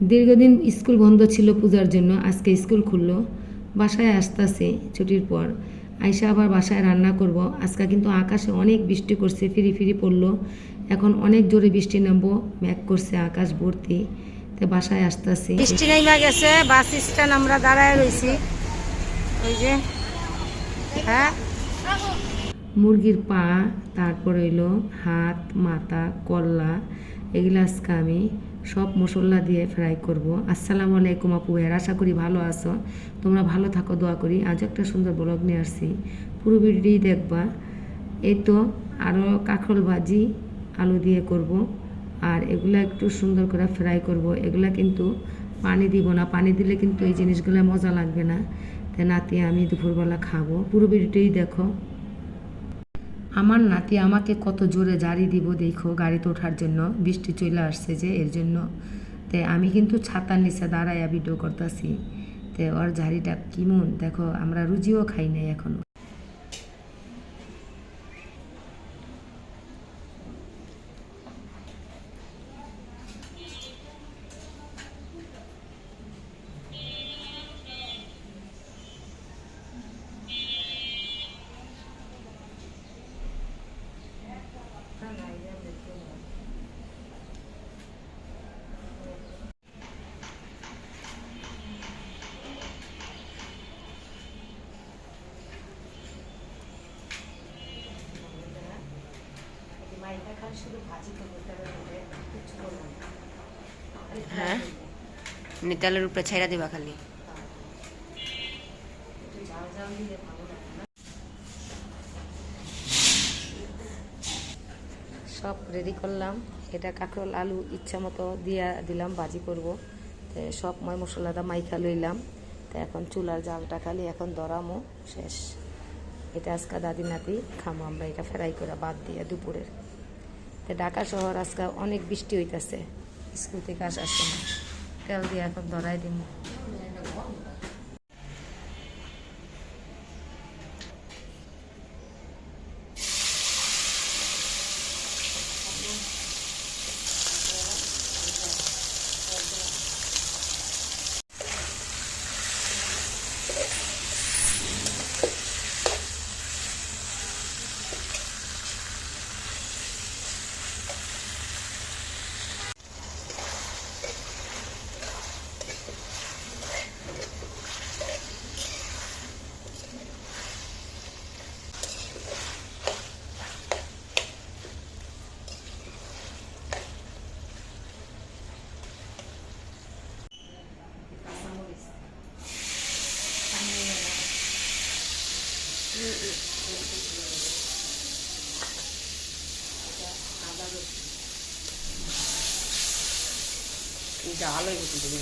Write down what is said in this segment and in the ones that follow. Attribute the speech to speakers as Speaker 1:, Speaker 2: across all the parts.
Speaker 1: দীর্ঘদিন স্কুল বন্ধ ছিল পূজার জন্য আজকে স্কুল খুললো। বাসায় আসতেছে ছুটির পর। আইসা আবার বাসায় রান্না করব। আজকে কিন্তু আকাশে অনেক বৃষ্টি করছে ফিরি ফিরি পড়ল। এখন অনেক জোরে বৃষ্টি নামবো ম্যাক করছে আকাশ ভর্তি। তো বাসায় আসতেছি।
Speaker 2: বৃষ্টি নেমে গেছে বাস স্ট্যান্ড আমরা দাঁড়ায় রয়েছি ওই যে হ্যাঁ।
Speaker 1: মুরগির পা তারপর হইল হাত মাথা কল্লা এগুলো আজকে আমি সব মশলা দিয়ে ফ্রাই করব। আসসালামু আলাইকুম আপু, এর আশা করি ভালো আছো। তোমরা ভালো থাকো, দোয়া করি। আজ একটা সুন্দর ব্লগ নিয়ে আসছি। পুরো ভিডিওটি দেখবা। এই তো আরও কাঁকরোল ভাজি, আলু দিয়ে করব। আর এগুলা একটু সুন্দর করে ফ্রাই করব। এগুলা কিন্তু পানি দিব না। পানি দিলে কিন্তু এই জিনিসগুলো মজা লাগবে না। নাতি আমি দুপুরবেলা খাব। পুরো ভিডিওটাই দেখো। আমার নাতি আমাকে কত জোরে জারি দিব দেখো গাড়িতে ওঠার জন্য। বৃষ্টি চলে আসছে যে এর জন্য। তে আমি কিন্তু ছাতার নিচে দাঁড়াইয়া ভিডিও করতেছি। তে ওর ঝাড়িটা কিমন দেখো আমরা রুজিও খাই নাই এখনও।
Speaker 2: হ্যাঁ? নিতালের উপরে ছাইরা দিবা খালি?
Speaker 1: সব রেডি করলাম। এটা কাঁকরোল আলু ইচ্ছা মতো দিয়া দিলাম ভাজি করব। তো সব ময় মশলাটা মাইখা লইলাম। তো এখন চুলার জালটা খালি এখন দরামো শেষ। এটা আজকে দাদি নাতি খামো আমরা এটা ফ্রাই করে বাদ দিয়ে দুপুরের। ঢাকা শহর আজকে অনেক বৃষ্টি হইতেছে। স্কুল থেকে আসার সময়। তেল দিয়ে এখন ধরাই দিম।
Speaker 2: জাল হয়ে গেছে তুমি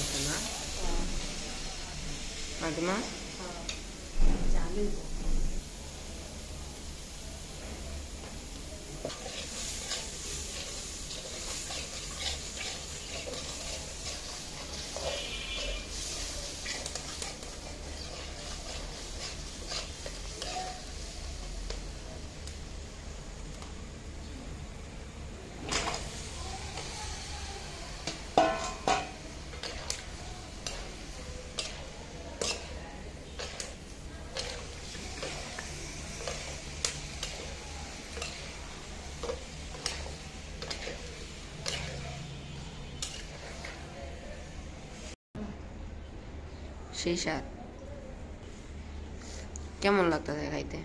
Speaker 2: সেই স্বাদ কেমন লাগতেছে খাইতে